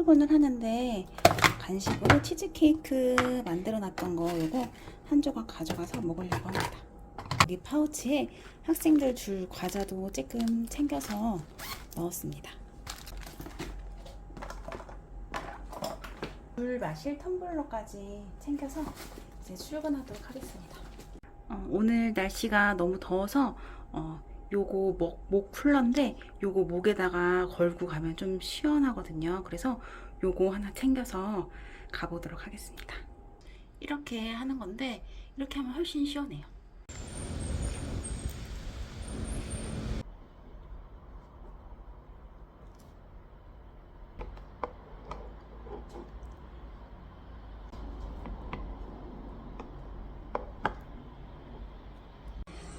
출근을 하는데 간식으로 치즈케이크 만들어 놨던 거 요거 한 조각 가져가서 먹으려고 합니다. 여기 파우치에 학생들 줄 과자도 조금 챙겨서 넣었습니다. 물 마실 텀블러까지 챙겨서 이제 출근하도록 하겠습니다. 어, 오늘 날씨가 너무 더워서 어, 요거 목, 목 쿨러인데 요거 목에다가 걸고 가면 좀 시원하거든요. 그래서 요거 하나 챙겨서 가보도록 하겠습니다. 이렇게 하는 건데 이렇게 하면 훨씬 시원해요.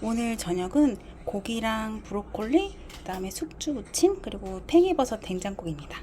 오늘 저녁은 고기랑 브로콜리, 그 다음에 숙주 무침, 그리고 팽이버섯 된장국입니다.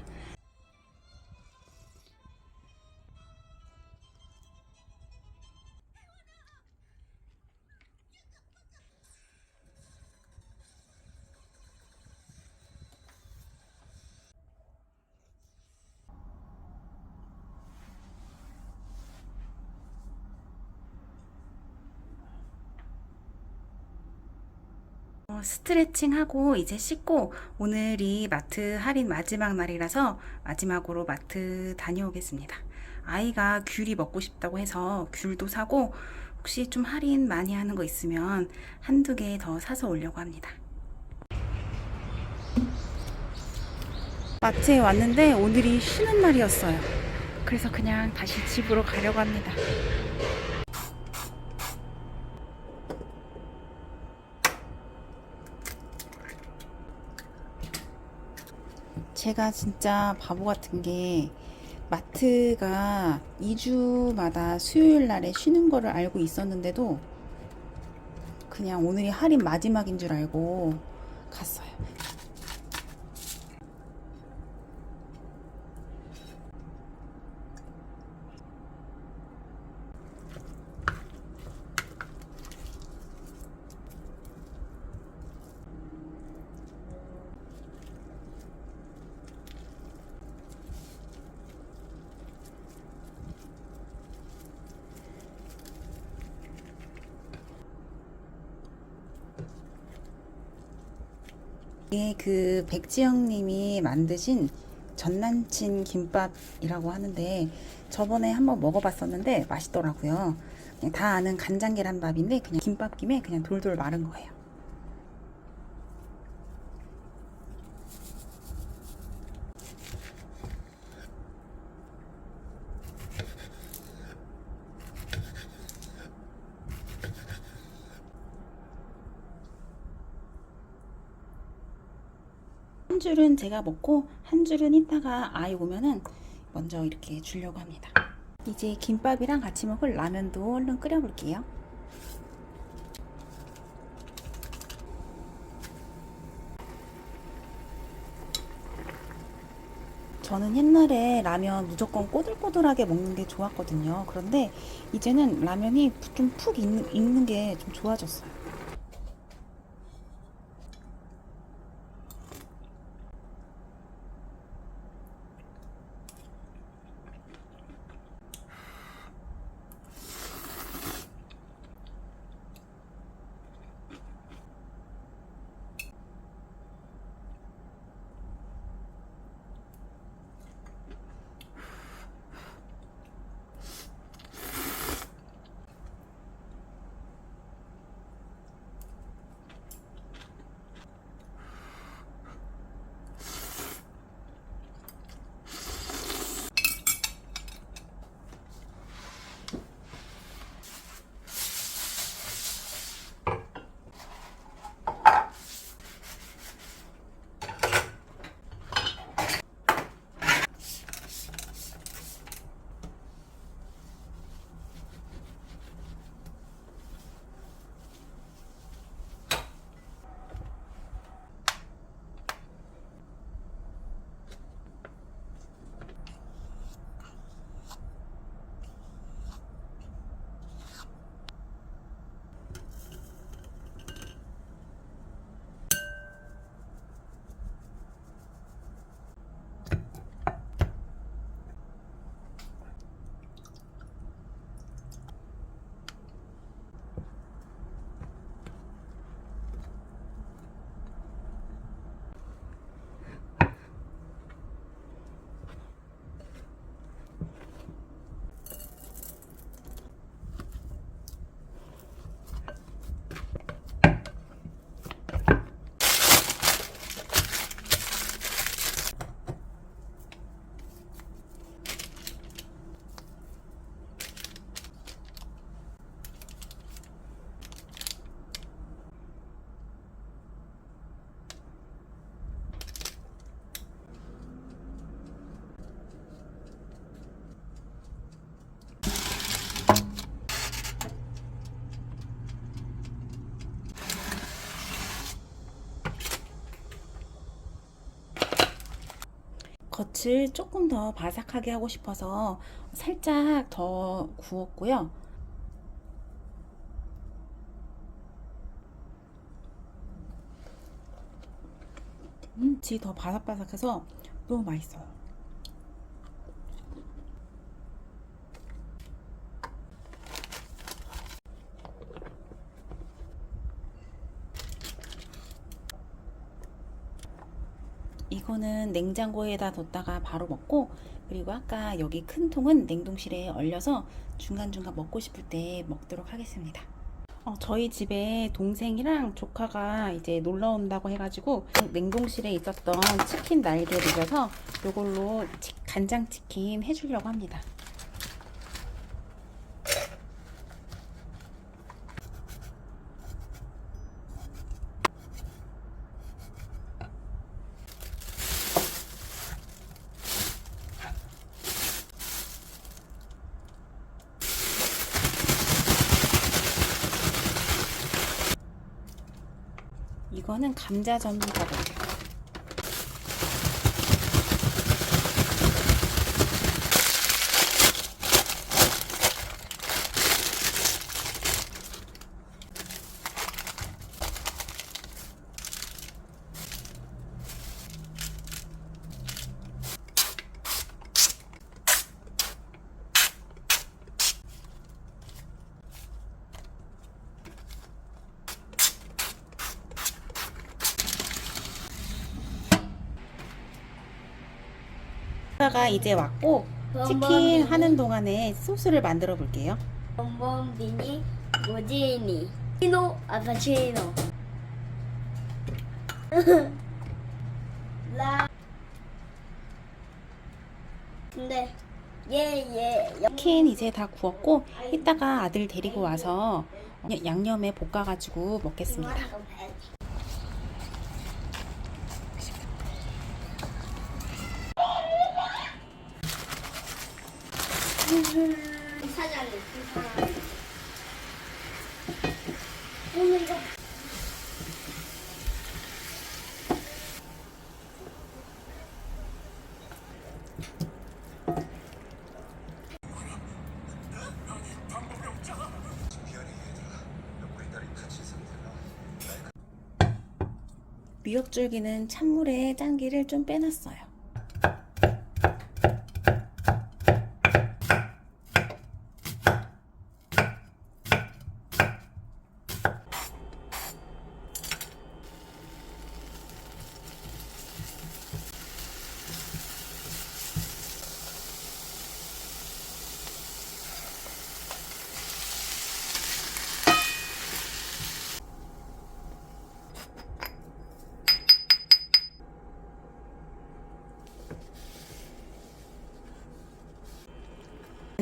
어, 스트레칭하고 이제 씻고 오늘이 마트 할인 마지막 날이라서 마지막으로 마트 다녀오겠습니다. 아이가 귤이 먹고 싶다고 해서 귤도 사고 혹시 좀 할인 많이 하는 거 있으면 한두 개 더 사서 오려고 합니다. 마트에 왔는데 오늘이 쉬는 날이었어요. 그래서 그냥 다시 집으로 가려고 합니다. 제가 진짜 바보 같은 게 마트가 2주마다 수요일 날에 쉬는 거를 알고 있었는데도 그냥 오늘이 할인 마지막인 줄 알고 갔어요. 이게 그 백지영 님이 만드신 전남친 김밥이라고 하는데 저번에 한번 먹어봤었는데 맛있더라고요. 그냥 다 아는 간장 계란밥인데 그냥 김밥김에 그냥 돌돌 마른 거예요. 줄은 제가 먹고 한 줄은 이따가 아이 오면은 먼저 이렇게 주려고 합니다. 이제 김밥이랑 같이 먹을 라면도 얼른 끓여 볼게요. 저는 옛날에 라면 무조건 꼬들꼬들하게 먹는 게 좋았거든요. 그런데 이제는 라면이 좀 푹 익는, 익는 게 좀 좋아졌어요. 겉을 조금 더 바삭하게 하고 싶어서 살짝 더 구웠고요. 음, 지더 바삭바삭해서 너무 맛있어요. 이거는 냉장고에다 뒀다가 바로 먹고 그리고 아까 여기 큰 통은 냉동실에 얼려서 중간중간 먹고 싶을 때 먹도록 하겠습니다. 어, 저희 집에 동생이랑 조카가 이제 놀러 온다고 해가지고 냉동실에 있었던 치킨 날개 녹여서 이걸로 치- 간장치킨 해주려고 합니다. 이거는 감자 전분가루 예요. 가 이제 왔고 치킨 하는 동안에 소스를 만들어 볼게요. bonbonini, godini, Pino Avacino. 라. 근데 얘얘 치킨 이제 다 구웠고 이따가 아들 데리고 와서 양념에 볶아가지고 먹겠습니다. 미역줄기는 찬물에 짠기를 좀 빼놨어요.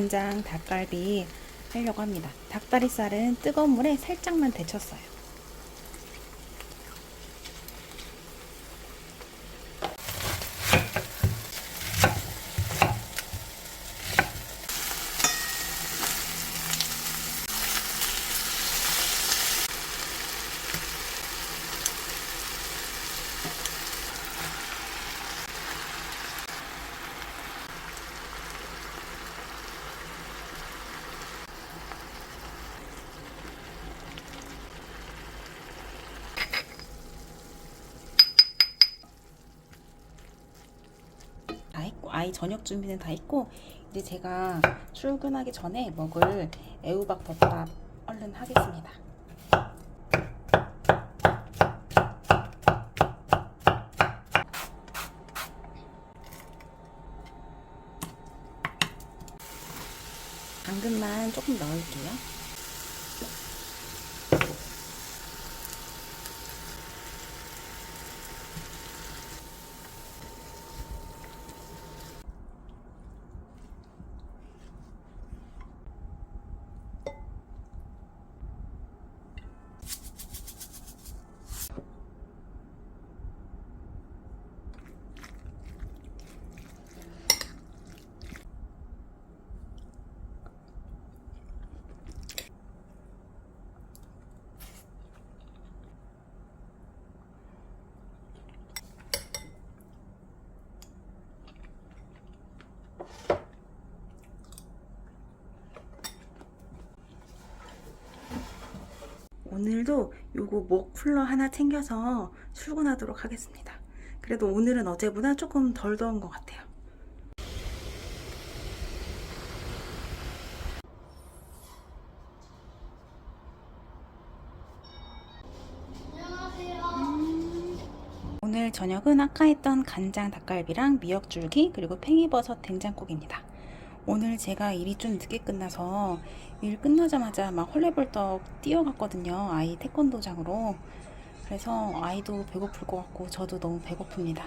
간장 닭갈비 하려고 합니다. 닭다리살은 뜨거운 물에 살짝만 데쳤어요. 다 했고 아이 저녁 준비는 다 했고 이제 제가 출근하기 전에 먹을 애호박 덮밥 얼른 하겠습니다. 당근만 조금 넣을게요. 오늘도 요거 목 쿨러 하나 챙겨서 출근하도록 하겠습니다. 그래도 오늘은 어제보다 조금 덜 더운 것 같아요. 오늘 저녁은 아까 했던 간장 닭갈비랑 미역줄기 그리고 팽이버섯 된장국입니다. 오늘 제가 일이 좀 늦게 끝나서 일 끝나자마자 막 헐레벌떡 뛰어갔거든요. 아이 태권도장으로. 그래서 아이도 배고플 것 같고 저도 너무 배고픕니다.